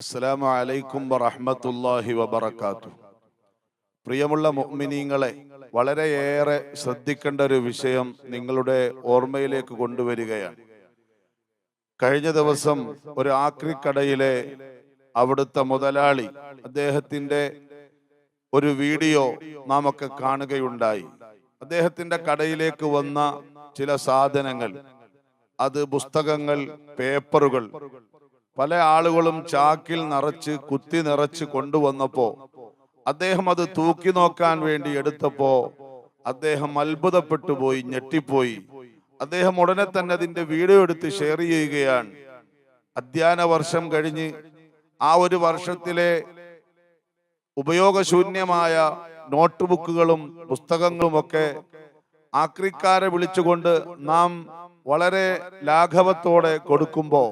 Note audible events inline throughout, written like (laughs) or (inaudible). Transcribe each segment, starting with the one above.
അസ്സലാമു അലൈക്കും വറഹ്മത്തുള്ളാഹി വബറകാതുഹു. പ്രിയമുള്ള മുഅ്മിനീങ്ങളെ വളരെയേറെ ശ്രദ്ധിക്കേണ്ട ഒരു വിഷയം നിങ്ങളുടെ ഓർമ്മയിലേക്ക് കൊണ്ടുവരികയാണ്. കഴിഞ്ഞ ദിവസം ഒരു ആക്രിക്കടയിലെ അവിടുത്തെ മുതലാളി അദ്ദേഹത്തിന്റെ ഒരു വീഡിയോ നാം ഒക്കെ കാണുകയുണ്ടായി. അദ്ദേഹത്തിന്റെ കടയിലേക്ക് വന്ന ചില സാധനങ്ങൾ അത് പുസ്തകങ്ങൾ പേപ്പറുകൾ പല ആളുകളും ചാക്കിൽ നിറച്ച് കുത്തി നിറച്ച് കൊണ്ടുവന്നപ്പോ അദ്ദേഹം അത് തൂക്കി നോക്കാൻ വേണ്ടി എടുത്തപ്പോ അദ്ദേഹം അത്ഭുതപ്പെട്ടു പോയി ഞെട്ടിപ്പോയി. അദ്ദേഹം ഉടനെ തന്നെ അതിന്റെ വീഡിയോ എടുത്ത് ഷെയർ ചെയ്യുകയാണ്. അധ്യയന വർഷം കഴിഞ്ഞ് ആ ഒരു വർഷത്തിലെ ഉപയോഗശൂന്യമായ നോട്ട് ബുക്കുകളും പുസ്തകങ്ങളുമൊക്കെ ആക്രിക്കാരെ വിളിച്ചുകൊണ്ട് നാം വളരെ ലാഘവത്തോടെ കൊടുക്കുമ്പോ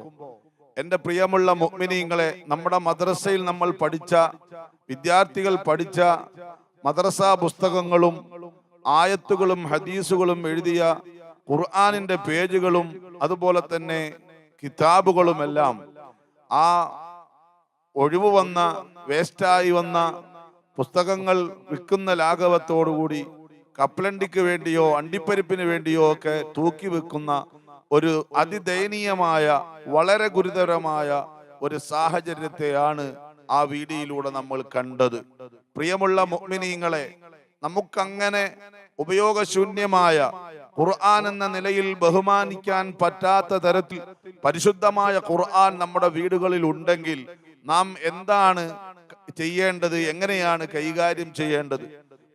എന്റെ പ്രിയമുള്ള മുഅ്മിനീങ്ങളെ നമ്മുടെ മദ്രസയിൽ നമ്മൾ പഠിച്ച വിദ്യാർത്ഥികൾ പഠിച്ച മദ്രസ പുസ്തകങ്ങളും ആയത്തുകളും ഹദീസുകളും എഴുതിയ ഖുർആാനിന്റെ പേജുകളും അതുപോലെ തന്നെ കിതാബുകളുമെല്ലാം ആ ഒഴിവ് വന്ന വേസ്റ്റായി വന്ന പുസ്തകങ്ങൾ വിൽക്കുന്ന ലാഘവത്തോടുകൂടി കപ്പലണ്ടിക്ക് വേണ്ടിയോ അണ്ടിപ്പരിപ്പിന് വേണ്ടിയോ ഒക്കെ തൂക്കി വെക്കുന്ന ഒരു അതിദയനീയമായ വളരെ ഗുരുതരമായ ഒരു സാഹചര്യത്തെയാണ് ആ വീഡിയോയിലൂടെ നമ്മൾ കണ്ടത്. പ്രിയമുള്ള മുഅ്മിനീങ്ങളെ നമുക്കങ്ങനെ ഉപയോഗശൂന്യമായ ഖുർആൻ എന്ന നിലയിൽ ബഹുമാനിക്കാൻ പറ്റാത്ത തരത്തിൽ പരിശുദ്ധമായ ഖുർആൻ നമ്മുടെ വീടുകളിൽ ഉണ്ടെങ്കിൽ നാം എന്താണ് ചെയ്യേണ്ടത് എങ്ങനെയാണ് കൈകാര്യം ചെയ്യേണ്ടത്?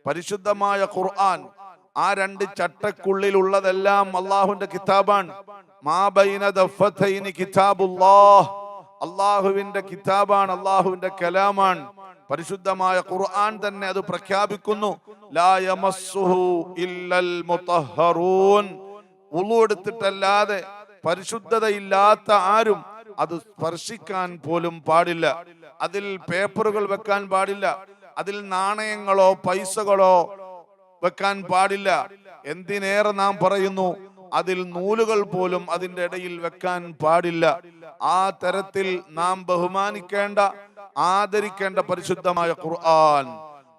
പരിശുദ്ധമായ ഖുർആൻ ആ രണ്ട് ചട്ടക്കുള്ളിലുള്ളതെല്ലാം അള്ളാഹുവിന്റെ കിതാബാണ്. കിതാബുല്ലാഹ്. അള്ളാഹുവിന്റെ കിതാബാണ് അള്ളാഹുവിന്റെ കലാമാണ്. പരിശുദ്ധമായ ഖുർആൻ തന്നെ അത് പ്രഖ്യാപിക്കുന്നു. ഉളുവെടുത്തിട്ടല്ലാതെ പരിശുദ്ധതയില്ലാത്ത ആരും അത് സ്പർശിക്കാൻ പോലും പാടില്ല. അതിൽ പേപ്പറുകൾ വെക്കാൻ പാടില്ല. അതിൽ നാണയങ്ങളോ പൈസകളോ വെക്കാൻ പാടില്ല. എന്തിനേറെ നാം പറയുന്നു? അതിൽ നൂലുകൾ പോലും അതിന്റെ ഇടയിൽ വെക്കാൻ പാടില്ല. ആ തരത്തിൽ നാം ബഹുമാനിക്കേണ്ട ആദരിക്കേണ്ട പരിശുദ്ധമായ ഖുർആൻ.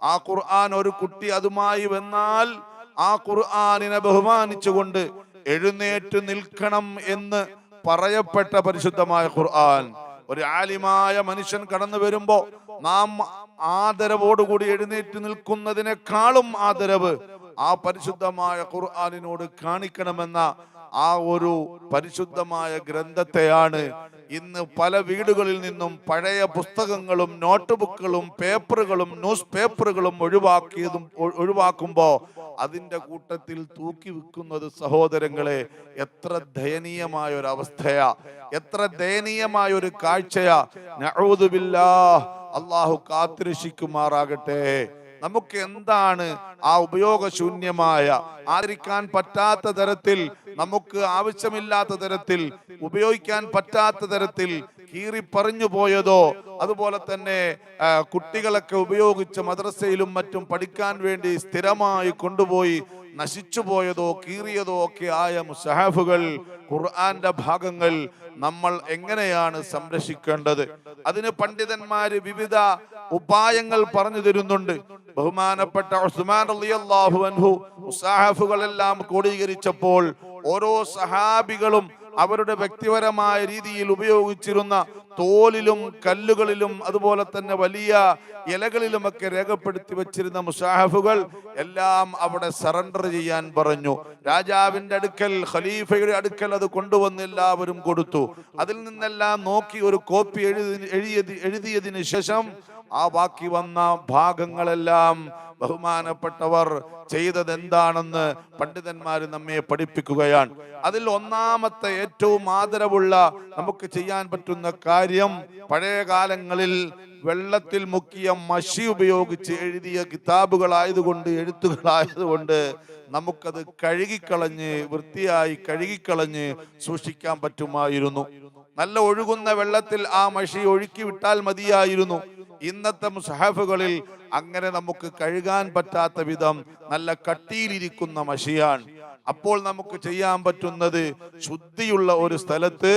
ആ ഖുർആൻ ഒരു കുട്ടി അതുമായി വന്നാൽ ആ ഖുർആനിനെ ബഹുമാനിച്ചുകൊണ്ട് എഴുന്നേറ്റ് നിൽക്കണം എന്ന് പറയപ്പെട്ട പരിശുദ്ധമായ ഖുർആൻ. ഒരു ആലിമായ മനുഷ്യൻ കടന്നു വരുമ്പോ നാം ആദരവോടുകൂടി എഴുന്നേറ്റ് നിൽക്കുന്നതിനേക്കാളും ആദരവ് ആ പരിശുദ്ധമായ ഖുർആാനിനോട് കാണിക്കണമെന്ന ആ ഒരു പരിശുദ്ധമായ ഗ്രന്ഥത്തെയാണ് ഇന്ന് പല വീടുകളിൽ നിന്നും പഴയ പുസ്തകങ്ങളും നോട്ട് ബുക്കുകളും പേപ്പറുകളും ന്യൂസ് പേപ്പറുകളും ഒഴിവാക്കിയതും ഒഴിവാക്കുമ്പോൾ ഒഴിവാക്കുമ്പോ അതിന്റെ കൂട്ടത്തിൽ തൂക്കി വെക്കുന്നത് സഹോദരങ്ങളെ എത്ര ദയനീയമായ ഒരു അവസ്ഥയാ എത്ര ദയനീയമായ ഒരു കാഴ്ചയാ. നഊദുബില്ലാ അള്ളാഹു കാത്തിരക്ഷിക്കുമാറാകട്ടെ. നമുക്ക് എന്താണ് ആ ഉപയോഗശൂന്യമായ ആദരിക്കാൻ പറ്റാത്ത തരത്തിൽ നമുക്ക് ആവശ്യമില്ലാത്ത തരത്തിൽ ഉപയോഗിക്കാൻ പറ്റാത്ത തരത്തിൽ കീറി പറഞ്ഞു പോയതോ അതുപോലെ തന്നെ കുട്ടികളൊക്കെ ഉപയോഗിച്ച് മദ്രസയിലും മറ്റും പഠിക്കാൻ വേണ്ടി സ്ഥിരമായി കൊണ്ടുപോയി നശിച്ചു പോയതോ കീറിയതോ ഒക്കെ ആയ മുസഹാഫുകൾ ഖുർആന്റെ ഭാഗങ്ങൾ നമ്മൾ എങ്ങനെയാണ് സംരക്ഷിക്കേണ്ടത്? അതിന് പണ്ഡിതന്മാര് വിവിധ ഉപായങ്ങൾ പറഞ്ഞു തരുന്നുണ്ട്. ബഹുമാനപ്പെട്ട ഉസ്മാൻ അൻഹു ക്രോഡീകരിച്ചപ്പോൾ ഓരോ സഹാബികളും അവരുടെ വ്യക്തിപരമായ രീതിയിൽ ഉപയോഗിച്ചിരുന്ന തോലിലും കല്ലുകളിലും അതുപോലെ തന്നെ വലിയ ഇലകളിലുമൊക്കെ രേഖപ്പെടുത്തി വെച്ചിരുന്ന മുസാഹഫുകൾ എല്ലാം അവിടെ സറണ്ടർ ചെയ്യാൻ പറഞ്ഞു. രാജാവിന്റെ അടുക്കൽ ഖലീഫയുടെ അടുക്കൽ അത് കൊണ്ടുവന്ന് എല്ലാവരും കൊടുത്തു. അതിൽ നിന്നെല്ലാം നോക്കി ഒരു കോപ്പി എഴുതി എഴുതിയത് എഴുതിയതിനു ശേഷം ആ ബാക്കി വന്ന ഭാഗങ്ങളെല്ലാം ബഹുമാനപ്പെട്ടവർ ചെയ്തത് എന്താണെന്ന് പണ്ഡിതന്മാർ നമ്മെ പഠിപ്പിക്കുകയാണ്. അതിൽ ഒന്നാമത്തെ ഏറ്റവും ആദരവുള്ള നമുക്ക് ചെയ്യാൻ പറ്റുന്ന കാര്യം പഴയ കാലങ്ങളിൽ വെള്ളത്തിൽ മുക്കിയ മഷി ഉപയോഗിച്ച് എഴുതിയ കിതാബുകളായതുകൊണ്ട് എഴുത്തുകളായതുകൊണ്ട് നമുക്കത് കഴുകിക്കളഞ്ഞ് വൃത്തിയായി കഴുകിക്കളഞ്ഞ് സൂക്ഷിക്കാൻ പറ്റുമായിരുന്നു. നല്ല ഒഴുകുന്ന വെള്ളത്തിൽ ആ മഷി ഒഴുക്കി വിട്ടാൽ മതിയായിരുന്നു. ഇന്നത്തെ മുസഹാഫുകളിൽ അങ്ങനെ നമുക്ക് കഴുകാൻ പറ്റാത്ത വിധം നല്ല കട്ടിയിലിരിക്കുന്ന മഷിയാണ്. അപ്പോൾ നമുക്ക് ചെയ്യാൻ പറ്റുന്നത് ശുദ്ധിയുള്ള ഒരു സ്ഥലത്ത്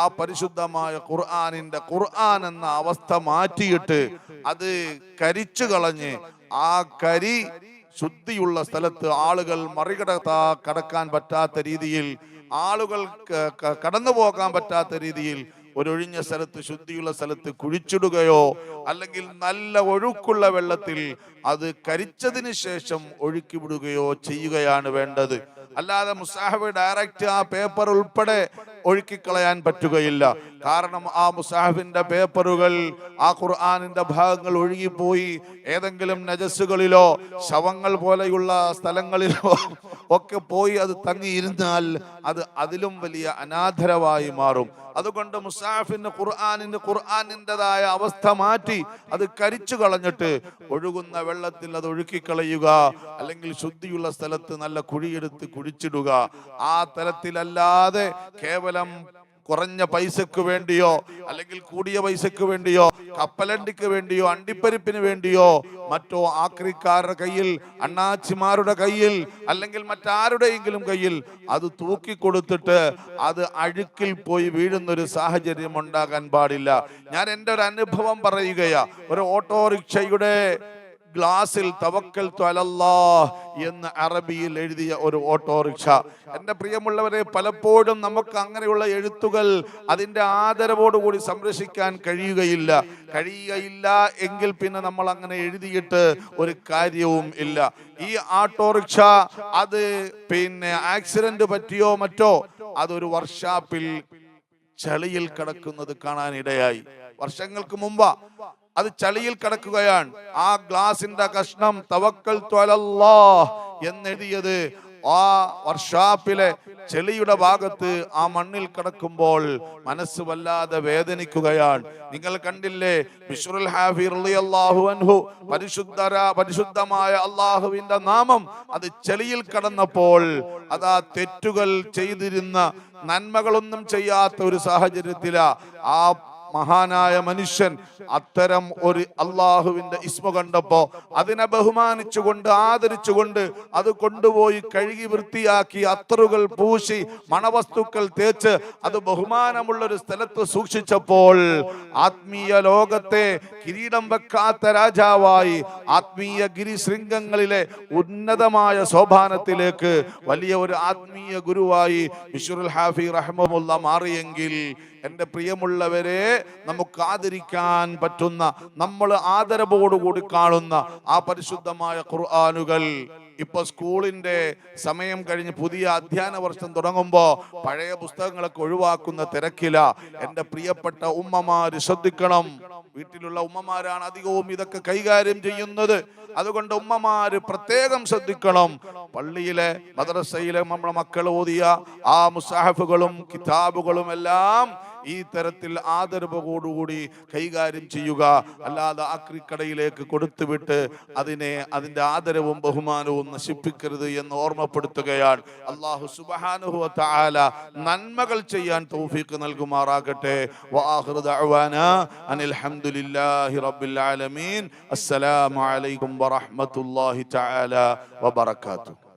ആ പരിശുദ്ധമായ ഖുർആാനിന്റെ ഖുർആൻ എന്ന അവസ്ഥ മാറ്റിയിട്ട് അത് കരിച്ചു കളഞ്ഞ് ആ കരി ശുദ്ധിയുള്ള സ്ഥലത്ത് ആളുകൾ മറികടത്താ കടക്കാൻ പറ്റാത്ത രീതിയിൽ ആളുകൾ കടന്നു പോകാൻ പറ്റാത്ത രീതിയിൽ ഒരൊഴിഞ്ഞ സ്ഥലത്ത് ശുദ്ധിയുള്ള സ്ഥലത്ത് കുഴിച്ചിടുകയോ അല്ലെങ്കിൽ നല്ല ഒഴുക്കുള്ള വെള്ളത്തിൽ അത് കരിച്ചതിന് ശേഷം ഒഴുക്കി വിടുകയോ ചെയ്യുകയാണ് വേണ്ടത്. അല്ലാതെ മുസാഹബ് ഡയറക്റ്റ് ആ പേപ്പർ ഉൾപ്പെടെ ഒഴുക്കിക്കളയാൻ പറ്റുകയില്ല. കാരണം ആ മുസാഹിബിന്റെ പേപ്പറുകൾ ആ ഖുർആാനിന്റെ ഭാഗങ്ങൾ ഒഴുകിപ്പോയി. ഏതെങ്കിലും നജസ്സുകളിലോ ശവങ്ങൾ പോലെയുള്ള സ്ഥലങ്ങളിലോ (laughs) ഒക്കെ പോയി അത് തങ്ങിയിരുന്നാൽ അത് അതിലും വലിയ അനാദരവായി മാറും. അതുകൊണ്ട് മുസാഫിന് ഖുർആാനിന് ഖുർആാനിന്റെതായ അവസ്ഥ മാറ്റി അത് കരിച്ചു കളഞ്ഞിട്ട് ഒഴുകുന്ന വെള്ളത്തിൽ അത് ഒഴുക്കിക്കളയുക അല്ലെങ്കിൽ ശുദ്ധിയുള്ള സ്ഥലത്ത് നല്ല കുഴിയെടുത്ത് കുഴിച്ചിടുക. ആ തലത്തിലല്ലാതെ കേവലം കുറഞ്ഞ പൈസക്ക് വേണ്ടിയോ അല്ലെങ്കിൽ കൂടിയ പൈസക്ക് വേണ്ടിയോ കപ്പലണ്ടിക്ക് വേണ്ടിയോ അണ്ടിപ്പരിപ്പിന് വേണ്ടിയോ മറ്റോ ആക്രിക്കാരുടെ കയ്യിൽ അണ്ണാച്ചിമാരുടെ കയ്യിൽ അല്ലെങ്കിൽ മറ്റാരുടെയെങ്കിലും കയ്യിൽ അത് തൂക്കി കൊടുത്തിട്ട് അത് അഴുക്കിൽ പോയി വീഴുന്നൊരു സാഹചര്യം ഉണ്ടാകാൻ പാടില്ല. ഞാൻ എന്റെ ഒരു അനുഭവം പറയുകയാ. ഒരു ഓട്ടോറിക്ഷയുടെ ഗ്ലാസിൽ തവക്കൽ തൊലല്ലാ എന്ന് അറബിയിൽ എഴുതിയ ഒരു ഓട്ടോറിക്ഷ. എന്റെ പ്രിയമുള്ളവരെ പലപ്പോഴും നമുക്ക് അങ്ങനെയുള്ള എഴുത്തുകൾ അതിന്റെ ആദരവോടുകൂടി സംരക്ഷിക്കാൻ കഴിയുകയില്ല. കഴിയുകയില്ല എങ്കിൽ പിന്നെ നമ്മൾ അങ്ങനെ എഴുതിയിട്ട് ഒരു കാര്യവും ഇല്ല. ഈ ഓട്ടോറിക്ഷ അത് പിന്നെ ആക്സിഡന്റ് പറ്റിയോ മറ്റോ അതൊരു വർഷാപ്പിൽ ചളിയിൽ കിടക്കുന്നത് കാണാനിടയായി. വർഷങ്ങൾക്ക് മുമ്പ് അത് ചളിയിൽ കിടക്കുകയാണ്. ആ ഗ്ലാസിന്റെ കഷ്ണം തവക്കൽ തൊലല്ലാ എന്നെഴുതിയത്. ആ വർഷാപ്പിലെ ചെളിയുടെ ഭാഗത്ത് ആ മണ്ണിൽ കിടക്കുമ്പോൾ മനസ്സ് വല്ലാതെ വേദനിക്കുകയാണ്. നിങ്ങൾ കണ്ടില്ലേ? ബിഷുറുൽ ഹാഫി റളിയല്ലാഹു അൻഹു പരിശുദ്ധര പരിശുദ്ധമായ അള്ളാഹുവിന്റെ നാമം അത് ചെളിയിൽ കടന്നപ്പോൾ അതാ തെറ്റുകൾ ചെയ്തിരുന്ന നന്മകളൊന്നും ചെയ്യാത്ത ഒരു സാഹചര്യത്തിലാ ആ മഹാനായ മനുഷ്യൻ അത്തരം ഒരു അള്ളാഹുവിന്റെ ഇസ്മ കണ്ടപ്പോ അതിനെ ബഹുമാനിച്ചുകൊണ്ട് ആദരിച്ചുകൊണ്ട് അത് കൊണ്ടുപോയി കഴുകി വൃത്തിയാക്കി അത്തറുകൾ പൂശി മണവസ്തുക്കൾ തേച്ച് അത് ബഹുമാനമുള്ള ഒരു സ്ഥലത്ത് സൂക്ഷിച്ചപ്പോൾ ആത്മീയ ലോകത്തെ കിരീടം വെക്കാത്ത രാജാവായി ആത്മീയ ഗിരിശൃംഗങ്ങളിലെ ഉന്നതമായ സോപാനത്തിലേക്ക് വലിയ ഒരു ആത്മീയ ഗുരുവായി മിഷുറുൽ ഹാഫി റഹ്മുള്ള മാറിയെങ്കിൽ എന്റെ പ്രിയമുള്ളവരെ നമുക്ക് ആദരിക്കാൻ പറ്റുന്ന നമ്മൾ ആദരവോടുകൂടി കാണുന്ന ആ പരിശുദ്ധമായ ഖുർആാനുകൾ. ഇപ്പൊ സ്കൂളിന്റെ സമയം കഴിഞ്ഞ് പുതിയ അധ്യയന വർഷം തുടങ്ങുമ്പോൾ പഴയ പുസ്തകങ്ങളൊക്കെ ഒഴിവാക്കുന്ന തിരക്കില. എന്റെ പ്രിയപ്പെട്ട ഉമ്മമാര് ശ്രദ്ധിക്കണം. വീട്ടിലുള്ള ഉമ്മമാരാണ് അധികവും ഇതൊക്കെ കൈകാര്യം ചെയ്യുന്നത്. അതുകൊണ്ട് ഉമ്മമാര് പ്രത്യേകം ശ്രദ്ധിക്കണം. പള്ളിയിലെ മദ്രസയിലെ നമ്മുടെ മക്കൾ ഓതിയ ആ മുസാഹഫുകളും കിതാബുകളും എല്ലാം ഈ തരത്തിൽ ആദരവോടുകൂടി കൈകാര്യം ചെയ്യുക. അല്ലാതെ ആക്രിക്കടയിലേക്ക് കൊടുത്തുവിട്ട് അതിനെ അതിന്റെ ആദരവും ബഹുമാനവും നശിപ്പിക്കരുത് എന്ന് ഓർമ്മപ്പെടുത്തുകയാണ്. അള്ളാഹു സുബാനുഹു താല നന്മകൾ ചെയ്യാൻ തൗഫീഖ് നൽകുമാറാകട്ടെ. വആഖിറു ദഅവാനാ അനിൽ റബ്ബിൽ ആലമീൻ. അസ്സലാമു അലൈക്കും വറഹ്മത്തുള്ളാഹി തആല വബറകാതുഹു